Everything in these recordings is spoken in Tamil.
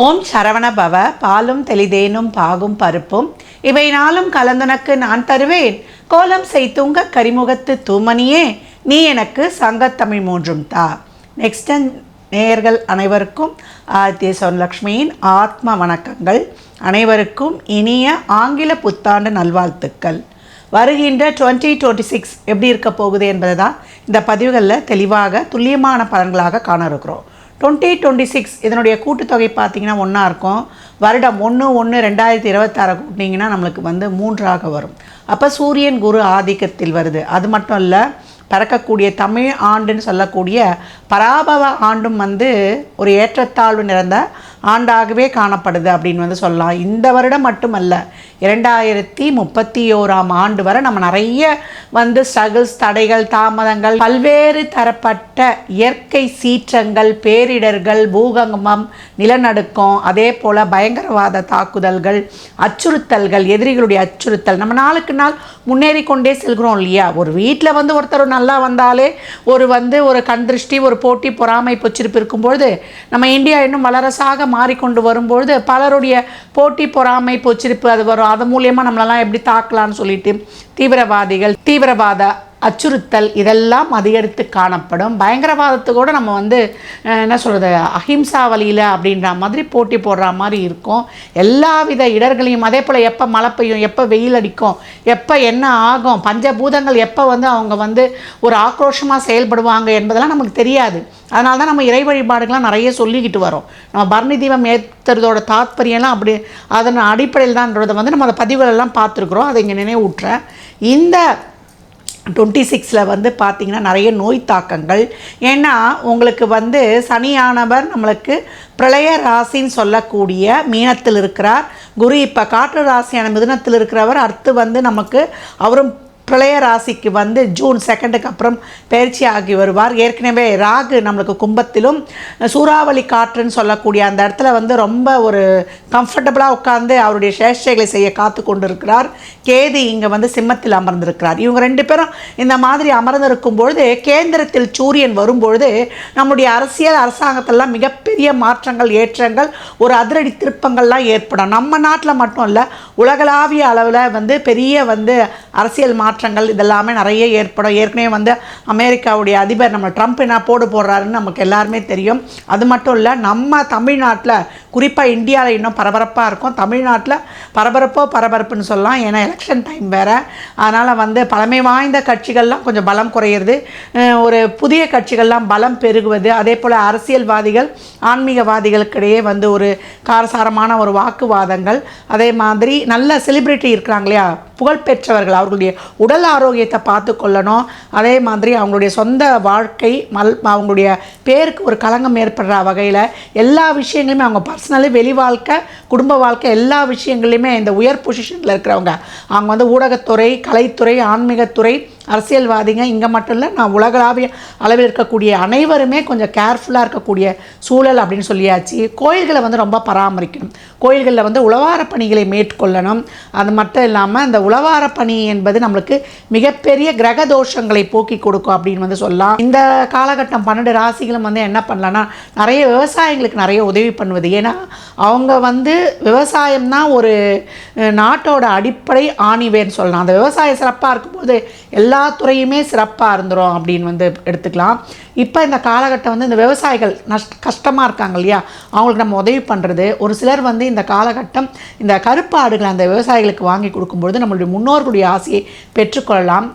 ஓம் சரவண பவ பாலும் தெளிதேனும் பாகும் பருப்பும். இவை நாளும் கலந்தனக்கு நான் தருவேன். கோலம் செய்துங்க கரிமுகத்து தூமணியே நீ எனக்கு சங்கத்தமிழ் மூன்றும் தா. நெக்ஸ்ட் நேயர்கள் அனைவருக்கும் ஆதித்ய சொன்னலக்ஷ்மியின் ஆத்ம வணக்கங்கள். அனைவருக்கும் இனிய ஆங்கில புத்தாண்டு நல்வாழ்த்துக்கள். வருகின்ற டுவெண்ட்டி டுவெண்ட்டி சிக்ஸ் எப்படி இருக்க போகுது என்பதை தான் இந்த பதிவுகளில் தெளிவாக துல்லியமான பலன்களாக காண இருக்கிறோம். டுவெண்ட்டி டுவெண்ட்டி சிக்ஸ் இதனுடைய கூட்டுத்தொகை பார்த்தீங்கன்னா ஒன்றா இருக்கும். வருடம் ஒன்று ஒன்று ரெண்டாயிரத்தி இருபத்தாறு கூட்டினீங்கன்னா நம்மளுக்கு வந்து மூன்றாக வரும். அப்போ சூரியன் குரு ஆதிக்கத்தில் வருது. அது மட்டும் இல்லை பறக்கக்கூடிய தமிழ் ஆண்டுன்னு சொல்லக்கூடிய பராபவ ஆண்டும் வந்து ஒரு ஏற்றத்தாழ்வு நிறைந்த ஆண்டாகவே காணப்படுது அப்படின்னு வந்து சொல்லலாம். இந்த வருடம் மட்டுமல்ல இரண்டாயிரத்தி முப்பத்தி ஓராம் ஆண்டு வரை நம்ம நிறைய வந்து ஸ்ட்ரகிள்ஸ் தடைகள் தாமதங்கள் பல்வேறு தரப்பட்ட இயற்கை சீற்றங்கள் பேரிடர்கள் பூகம்பம் நிலநடுக்கம் அதே போல் பயங்கரவாத தாக்குதல்கள் அச்சுறுத்தல்கள் எதிரிகளுடைய அச்சுறுத்தல். நம்ம நாளுக்கு நாள் முன்னேறி கொண்டே செல்கிறோம் இல்லையா? ஒரு வீட்டில் வந்து ஒருத்தர் நல்லா வந்தாலே ஒரு வந்து ஒரு கண் திருஷ்டி ஒரு போட்டி பொறாமை பொச்சிருப்பு இருக்கும்பொழுது நம்ம இந்தியா இன்னும் வளரசாக மாறிக்கொண்டு வரும்பொழுது பலருடைய போட்டி பொறாமை பொச்சிருப்பு அது வரும். அது மூலியமாக நம்மளெல்லாம் எப்படி தாக்கலாம்னு சொல்லிட்டு தீவிரவாதிகள் தீவிரவாத அச்சுறுத்தல் இதெல்லாம் அதிகரித்து காணப்படும். பயங்கரவாதத்துக்கூட நம்ம வந்து என்ன சொல்கிறது அஹிம்சா வழியில் அப்படின்ற மாதிரி போட்டி போடுற மாதிரி இருக்கும். எல்லா வித இடர்களையும் அதே போல் எப்போ மழை பெய்யும் எப்போ வெயில் அடிக்கும் எப்போ என்ன ஆகும் பஞ்சபூதங்கள் எப்போ வந்து அவங்க வந்து ஒரு ஆக்ரோஷமாக செயல்படுவாங்க என்பதெல்லாம் நமக்கு தெரியாது. அதனால தான் நம்ம இறை வழிபாடுகள்லாம் நிறைய சொல்லிக்கிட்டு வரோம். நம்ம பரணி தீபம் ஏற்றுறதோட தாத்பரியம்லாம் அப்படி அதன் அடிப்படையில் தான்ன்றதை வந்து நம்ம அந்த பதிவுகளெல்லாம் பார்த்துருக்குறோம். அதை இங்கே நினைவூட்டுறேன். இந்த டுவெண்ட்டி சிக்ஸில் வந்து பார்த்திங்கன்னா நிறைய நோய் தாக்கங்கள் ஏன்னா உங்களுக்கு வந்து சனியானவர் நம்மளுக்கு பிரளய ராசின்னு சொல்லக்கூடிய மீனத்தில் இருக்கிறார். குரு இப்போ காற்று ராசியான மிதுனத்தில் இருக்கிறவர் அடுத்து வந்து நமக்கு அவரும் பிரளய ராசிக்கு வந்து ஜூன் செகண்டுக்கு அப்புறம் பயிற்சி ஆகி வருவார். ஏற்கனவே ராகு நம்மளுக்கு கும்பத்திலும் சூறாவளி காற்றுன்னு சொல்லக்கூடிய அந்த இடத்துல வந்து ரொம்ப ஒரு கம்ஃபர்டபுளாக உட்காந்து அவருடைய சேஷ்டைகளை செய்ய காத்து கொண்டு இருக்கிறார் கேது இங்கே வந்து சிம்மத்தில் அமர்ந்திருக்கிறார். இவங்க ரெண்டு பேரும் இந்த மாதிரி அமர்ந்திருக்கும் பொழுது கேந்திரத்தில் சூரியன் வரும்பொழுது நம்முடைய அரசியல் அரசாங்கத்திலலாம் மிகப்பெரிய மாற்றங்கள் ஏற்றங்கள் ஒரு அதிரடி திருப்பங்கள்லாம் ஏற்படும். நம்ம நாட்டில் மட்டும் இல்லை உலகளாவிய அளவில் வந்து பெரிய வந்து அரசியல் மாற்றங்கள் இதெல்லாமே நிறைய ஏற்படும். ஏற்கனவே வந்து அமெரிக்காவுடைய அதிபர் நம்ம ட்ரம்ப் என்ன போடு போடுறாருன்னு நமக்கு எல்லாருமே தெரியும். அது மட்டும் இல்லை நம்ம தமிழ்நாட்டில் குறிப்பாக இந்தியாவில் இன்னும் பரபரப்பாக இருக்கும். தமிழ்நாட்டில் பரபரப்போ பரபரப்புன்னு சொல்லலாம். ஏன்னா எலெக்ஷன் டைம் வேறு. அதனால் வந்து பழமை வாய்ந்த கட்சிகள்லாம் கொஞ்சம் பலம் குறையிறது. ஒரு புதிய கட்சிகள்லாம் பலம் பெருகுவது. அதே போல் அரசியல்வாதிகள் ஆன்மீகவாதிகளுக்கிடையே வந்து ஒரு காரசாரமான ஒரு வாக்குவாதங்கள். அதே மாதிரி நல்ல செலிப்ரிட்டி இருக்கிறாங்க இல்லையா? புகழ்பெற்றவர்கள் அவர்களுடைய உடல் ஆரோக்கியத்தை பார்த்து கொள்ளணும். அதே மாதிரி அவங்களுடைய சொந்த வாழ்க்கை மல் அவங்களுடைய பேருக்கு ஒரு களங்கம் ஏற்படுற வகையில் எல்லா விஷயங்களுமே அவங்க பர்சனலி வெளி வாழ்க்கை குடும்ப வாழ்க்கை எல்லா விஷயங்களையுமே இந்த உயர் பொசிஷனில் இருக்கிறவங்க. அவங்க வந்து ஊடகத்துறை கலைத்துறை ஆன்மீகத்துறை அரசியல்வாதிங்க இங்கே மட்டும் இல்லை நான் உலகளாவிய அளவில் இருக்கக்கூடிய அனைவருமே கொஞ்சம் கேர்ஃபுல்லாக இருக்கக்கூடிய சூழல் அப்படின்னு சொல்லியாச்சு. கோயில்களை வந்து ரொம்ப பராமரிக்கணும். கோயில்களில் வந்து உழவார பணிகளை மேற்கொள்ளணும். அது மட்டும் இல்லாமல் அந்த உழவார பணி என்பது நம்மளுக்கு மிகப்பெரிய கிரக தோஷங்களை போக்கி கொடுக்கும் அப்படின்னு வந்து சொல்லலாம். இந்த காலகட்டம் பன்னெண்டு ராசிகளும் வந்து என்ன பண்ணலான்னா நிறைய விவசாயிகளுக்கு நிறைய உதவி பண்ணுவது. ஏன்னா அவங்க வந்து விவசாயம் தான் ஒரு நாட்டோட அடிப்படை ஆணிவேன்னு சொல்லலாம். அந்த விவசாயம் சிறப்பாக இருக்கும்போது எல்லா எல்லா துறையுமே சிறப்பாக இருந்துரும் அப்படின்னு வந்து எடுத்துக்கலாம். இப்போ இந்த காலகட்டம் வந்து இந்த விவசாயிகள் நஷ்ட கஷ்டமாக இருக்காங்க இல்லையா? அவங்களுக்கு நம்ம உதவி பண்ணுறது ஒரு சிலர் வந்து இந்த காலகட்டம் இந்த கருப்பாடுகளை அந்த விவசாயிகளுக்கு வாங்கி கொடுக்கும்பொழுது நம்மளுடைய முன்னோர்களுடைய ஆசையை பெற்றுக்கொள்ளலாம்.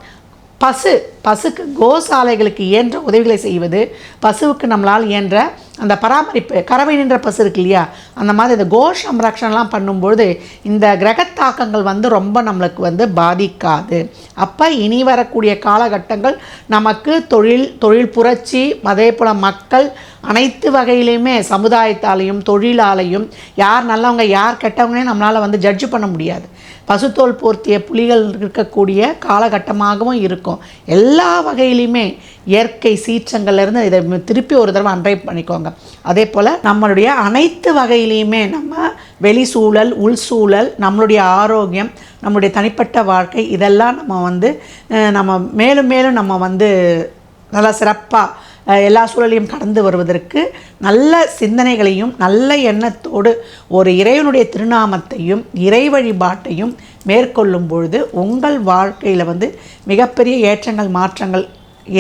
பசு பசுக்கு கோசாலைகளுக்கு இயன்ற உதவிகளை செய்வது பசுவுக்கு நம்மளால் இயன்ற அந்த பராமரிப்பு கறவை நின்ற பசு இருக்கு இல்லையா? அந்த மாதிரி இந்த கோ சம்ரக்ஷன்லாம் பண்ணும்பொழுது இந்த கிரகத்தாக்கங்கள் வந்து ரொம்ப நம்மளுக்கு வந்து பாதிக்காது. அப்போ இனி வரக்கூடிய காலகட்டங்கள் நமக்கு தொழில் தொழில் புரட்சி அதே போல் மக்கள் அனைத்து வகையிலையுமே சமுதாயத்தாலையும் தொழிலாலையும் யார் நல்லவங்க யார் கெட்டவங்கன்னே நம்மளால் வந்து ஜட்ஜ் பண்ண முடியாது. பசுத்தோல் போர்த்திய புலிகள் இருக்கக்கூடிய காலகட்டமாகவும் இருக்கும். எல்லா வகையிலையுமே இயற்கை சீற்றங்கள்லேருந்து இதை திருப்பி ஒரு தடவை அன்றை பண்ணிக்கோங்க. அதே போல் நம்மளுடைய அனைத்து வகையிலையுமே நம்ம வெளி சூழல் உள் சூழல் நம்மளுடைய ஆரோக்கியம் நம்மளுடைய தனிப்பட்ட வாழ்க்கை இதெல்லாம் நம்ம வந்து நம்ம மேலும் மேலும் நம்ம வந்து நல்லா சிறப்பாக எல்லா சூழலையும் கடந்து வருவதற்கு நல்ல சிந்தனைகளையும் நல்ல எண்ணத்தோடு ஒரு இறைவனுடைய திருநாமத்தையும் இறை வழிபாட்டையும் மேற்கொள்ளும் பொழுது உங்கள் வாழ்க்கையில் வந்து மிகப்பெரிய ஏற்றங்கள் மாற்றங்கள்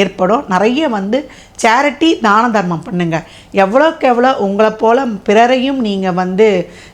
ஏற்படும். நிறைய வந்து சேரிட்டி தான தர்மம் பண்ணுங்கள் எவ்வளோக்கு எவ்வளோ உங்களை போல பிறரையும் நீங்கள் வந்து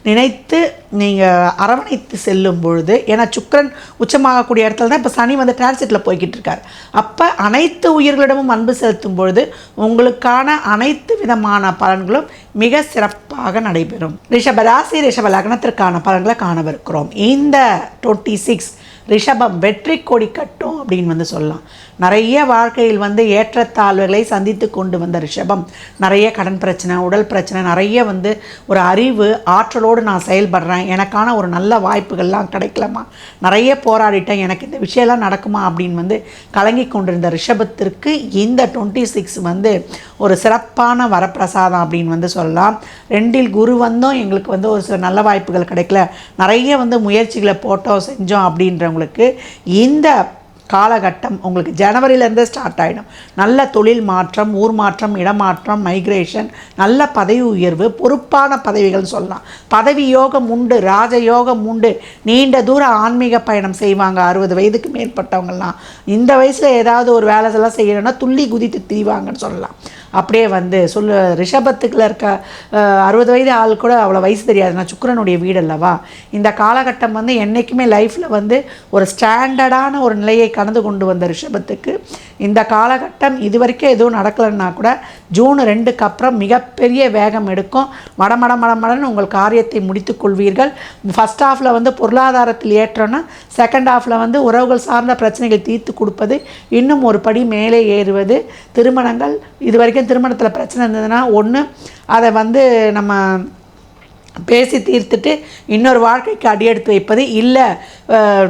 நினைத்து நீங்கள் அரவணைத்து செல்லும் பொழுது ஏன்னா சுக்கரன் உச்சமாகக்கூடிய இடத்துல தான் இப்போ சனி வந்து டிரான்சிட்டில் போய்கிட்டு இருக்கார். அப்போ அனைத்து உயிர்களிடமும் அன்பு செலுத்தும் பொழுது உங்களுக்கான அனைத்து விதமான பலன்களும் மிக சிறப்பாக நடைபெறும். ரிஷபராசி ரிஷப லக்னத்திற்கான பலன்களை காணவிருக்கிறோம். இந்த டுவெண்ட்டி சிக்ஸ் ரிஷபம் வெற்றி கொடி கட்டும் அப்படின்னு வந்து சொல்லலாம். நிறைய வாழ்க்கையில் வந்து ஏற்றத்தாழ்வுகளை சந்தித்து கொண்டு வந்த ரிஷபம். நிறைய கடன் பிரச்சனை உடல் பிரச்சனை நிறைய வந்து ஒரு அறிவு ஆற்றலோடு நான் செயல்படுறேன். எனக்கான ஒரு நல்ல வாய்ப்புகள்லாம் கிடைக்கலமா நிறைய போராடிட்டேன். எனக்கு இந்த விஷயம்லாம் நடக்குமா அப்படின்னு வந்து கலங்கி கொண்டிருந்த ரிஷபத்திற்கு இந்த டுவெண்ட்டி சிக்ஸ் வந்து ஒரு சிறப்பான வரப்பிரசாதம் அப்படின்னு வந்து சொல்லலாம். ரெண்டில் குரு வந்தும். எங்களுக்கு வந்து ஒரு சில நல்ல வாய்ப்புகள் கிடைக்கல. நிறைய வந்து முயற்சிகளை போட்டோம் செஞ்சோம் அப்படின்றவங்களுக்கு இந்த காலகட்டம் உங்களுக்கு ஜனவரியிலேருந்து ஸ்டார்ட் ஆகிடும் நல்ல தொழில் மாற்றம் ஊர் மாற்றம் இடமாற்றம் மைக்ரேஷன் நல்ல பதவி உயர்வு பொறுப்பான பதவிகள் சொல்லலாம். பதவி யோகம் உண்டு ராஜயோகம் உண்டு. நீண்ட தூர ஆன்மீக பயணம் செய்வாங்க அறுபது வயதுக்கு மேற்பட்டவங்கள்லாம். இந்த வயசில் ஏதாவது ஒரு வேலை எல்லாம் செய்யணும்னா துள்ளி குதித்து திரிவாங்கன்னு சொல்லலாம். அப்படியே வந்து சொல்லு ரிஷபத்துக்குள்ள இருக்க அறுபது வயது ஆள் கூட அவ்வளோ வயசு தெரியாது. நான் சுக்கிரனுடைய வீடு அல்லவா? இந்த காலகட்டம் வந்து என்றைக்குமே லைஃப்பில் வந்து ஒரு ஸ்டாண்டர்டான ஒரு நிலையை கடந்து கொண்டு வந்த ரிஷபத்துக்கு. இந்த காலகட்டம் இது வரைக்கும் எதுவும் நடக்கலைன்னா கூட ஜூன் ரெண்டுக்கு அப்புறம் மிகப்பெரிய வேகம் எடுக்கும். மட மட உங்கள் காரியத்தை முடித்து கொள்வீர்கள். ஃபஸ்ட் ஹாஃபில் வந்து பொருளாதாரத்தில் ஏற்றோன்னா செகண்ட் ஹாஃபில் வந்து உறவுகள் சார்ந்த பிரச்சனைகள் தீர்த்து கொடுப்பது இன்னும் ஒரு படி மேலே ஏறுவது. திருமணங்கள் இது வரைக்கும் திருமணத்தில் பிரச்சனை இருந்ததுன்னா ஒன்று அதை வந்து நம்ம பேசி தீர்த்துட்டு இன்னொரு வாழ்க்கைக்கு அடியெடுத்து வைப்பது இல்லை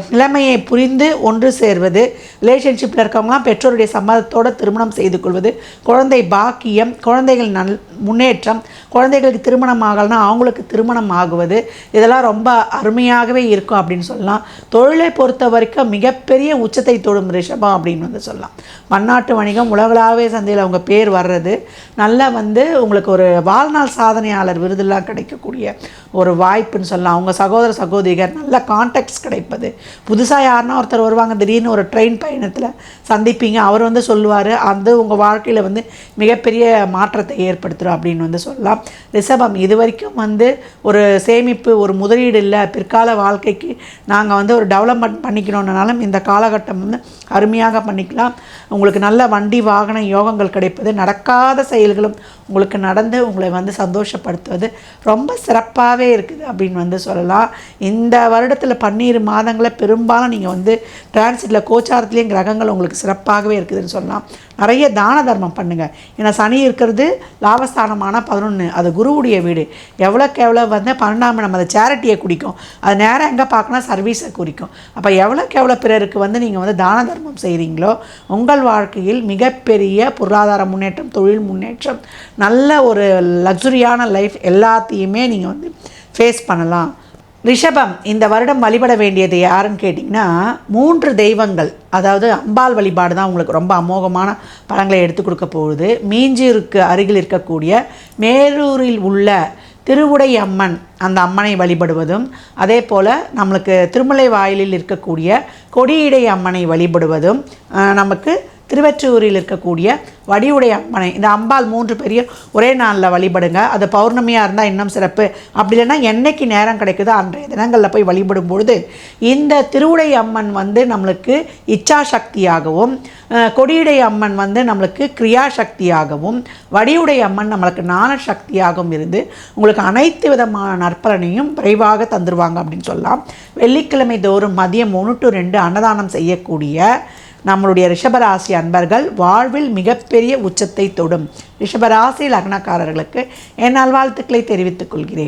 நிலைமையை புரிந்து ஒன்று சேர்வது ரிலேஷன்ஷிப்பில் இருக்கவங்களாம் பெற்றோருடைய சம்மதத்தோடு திருமணம் செய்து கொள்வது குழந்தை பாக்கியம் குழந்தைகள் நல் முன்னேற்றம் குழந்தைகளுக்கு திருமணம் ஆகலைன்னா அவங்களுக்கு திருமணம் ஆகுவது இதெல்லாம் ரொம்ப அருமையாகவே இருக்கும் அப்படின்னு சொல்லலாம். தொழிலை பொறுத்த வரைக்கும் மிகப்பெரிய உச்சத்தை தொடும் ரிஷபம் அப்படின்னு வந்து சொல்லலாம். பன்னாட்டு வணிகம் உலகளாவே சந்தையில் அவங்க பேர் வர்றது நல்லா வந்து உங்களுக்கு ஒரு வாழ்நாள் சாதனையாளர் விருதெல்லாம் கிடைக்கக்கூடிய ஒரு வாய்ப்புன்னு சொல்லலாம். அவங்க சகோதர சகோதரிகள் நல்ல கான்டாக்ட்ஸ் கிடைப்பது. புதுசாக யாருன்னா ஒருத்தர் வருவாங்க திடீர்னு ஒரு ட்ரெயின் பயணத்தில் சந்திப்பீங்க. அவர் வந்து சொல்லுவார் அது உங்கள் வாழ்க்கையில் வந்து மிகப்பெரிய மாற்றத்தை ஏற்படுத்துகிறோம் அப்படின்னு வந்து சொல்லலாம். ரிஷபம் இது வரைக்கும் வந்து ஒரு சேமிப்பு ஒரு முதலீடு இல்லை. பிற்கால வாழ்க்கைக்கு நாங்கள் வந்து ஒரு டெவலப்மெண்ட் பண்ணிக்கணுன்னாலும் இந்த காலகட்டம் வந்து அருமையாக பண்ணிக்கலாம். உங்களுக்கு நல்ல வண்டி வாகன யோகங்கள் கிடைப்பது. நடக்காத செயல்களும் உங்களுக்கு நடந்து உங்களை வந்து சந்தோஷப்படுத்துவது. ரொம்ப சிறப்பு. சிறப்பாகவே இருக்குது அப்படின்னு வந்து சொல்லலாம். இந்த வருடத்தில் பன்னீர் மாதங்களை பெரும்பாலும் நீங்கள் வந்து டிரான்சிட்டில் கோச்சாரத்துலேயும் கிரகங்கள் உங்களுக்கு சிறப்பாகவே இருக்குதுன்னு சொல்லலாம். நிறைய தான தர்மம் பண்ணுங்கள் ஏன்னா சனி இருக்கிறது லாபஸ்தானமான பதினொன்று அது குருவுடைய வீடு. எவ்வளோக்கு எவ்வளோ வந்து பன்னெண்டாம் நம்ம அந்த சேரிட்டியை குறிக்கும். அது நேரம் எங்கே பார்க்கணும் சர்வீஸை குறிக்கும். அப்போ எவ்வளோக்கு எவ்வளோ பிறருக்கு வந்து நீங்கள் வந்து தான தர்மம் செய்கிறீங்களோ உங்கள் வாழ்க்கையில் மிகப்பெரிய பொருளாதார முன்னேற்றம் தொழில் முன்னேற்றம் நல்ல ஒரு லக்ஸுரியான லைஃப் எல்லாத்தையுமே நீங்கள் வந்து ஃபேஸ் பண்ணலாம். ரிஷபம் இந்த வருடம் வழிபட வேண்டியது யாருன்னு கேட்டிங்கன்னா மூன்று தெய்வங்கள் அதாவது அம்பாள் வழிபாடு தான் உங்களுக்கு ரொம்ப அமோகமான பழங்களை எடுத்து கொடுக்க போகுது. மீஞ்சூருக்கு அருகில் இருக்கக்கூடிய மேலூரில் உள்ள திருவுடை அம்மன் அந்த அம்மனை வழிபடுவதும் அதே போல் நம்மளுக்கு திருமலை வாயிலில் இருக்கக்கூடிய கொடியிடை அம்மனை வழிபடுவதும் நமக்கு திருவெற்றூரில் இருக்கக்கூடிய வடிவுடைய அம்மனை இந்த அம்பாள் மூன்று பெரிய ஒரே நாளில் வழிபடுங்க. அது பௌர்ணமியாக இருந்தால் இன்னும் சிறப்பு. அப்படி இல்லைன்னா என்னைக்கு நேரம் கிடைக்குதோ அன்றைய தினங்களில் போய் வழிபடும் பொழுது இந்த திருவுடை அம்மன் வந்து நம்மளுக்கு இச்சா சக்தியாகவும் கொடியுடை அம்மன் வந்து நம்மளுக்கு கிரியா சக்தியாகவும் வடிவுடை அம்மன் நம்மளுக்கு ஞான சக்தியாகவும் இருந்து உங்களுக்கு அனைத்து விதமான நற்பலனையும் விரைவாக தந்துருவாங்க அப்படின்னு சொல்லலாம். வெள்ளிக்கிழமை தோறும் மதியம் ஒன்று டு ரெண்டு அன்னதானம் செய்யக்கூடிய நம்மளுடைய ரிஷபராசி அன்பர்கள் வாழ்வில் மிகப்பெரிய உச்சத்தை தொடும். ரிஷபராசி லக்னக்காரர்களுக்கு என் நல்வாழ்த்துக்களை தெரிவித்துக் கொள்கிறேன்.